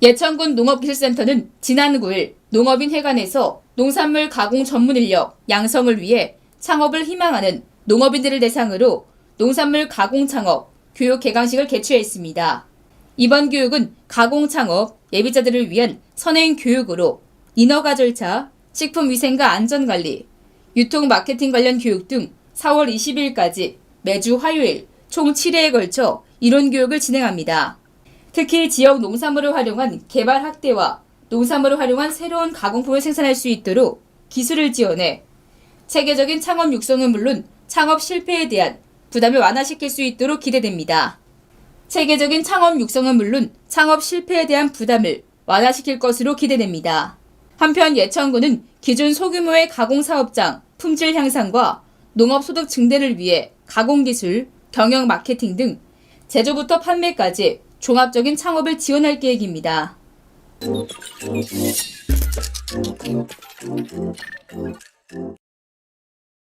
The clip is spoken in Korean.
예천군 농업기술센터는 지난 9일 농업인 회관에서 농산물 가공 전문 인력 양성을 위해 창업을 희망하는 농업인들을 대상으로 농산물 가공 창업 교육 개강식을 개최했습니다. 이번 교육은 가공 창업 예비자들을 위한 선행 교육으로 인허가 절차, 식품 위생과 안전 관리, 유통 마케팅 관련 교육 등 4월 20일까지 매주 화요일 총 7회에 걸쳐 이론 교육을 진행합니다. 특히 지역 농산물을 활용한 개발 확대와 농산물을 활용한 새로운 가공품을 생산할 수 있도록 기술을 지원해 체계적인 창업 육성은 물론 창업 실패에 대한 부담을 완화시킬 수 있도록 기대됩니다. 체계적인 창업 육성은 물론 창업 실패에 대한 부담을 완화시킬 것으로 기대됩니다. 한편 예천군은 기존 소규모의 가공 사업장 품질 향상과 농업 소득 증대를 위해 가공기술, 경영 마케팅 등 제조부터 판매까지 종합적인 창업을 지원할 계획입니다.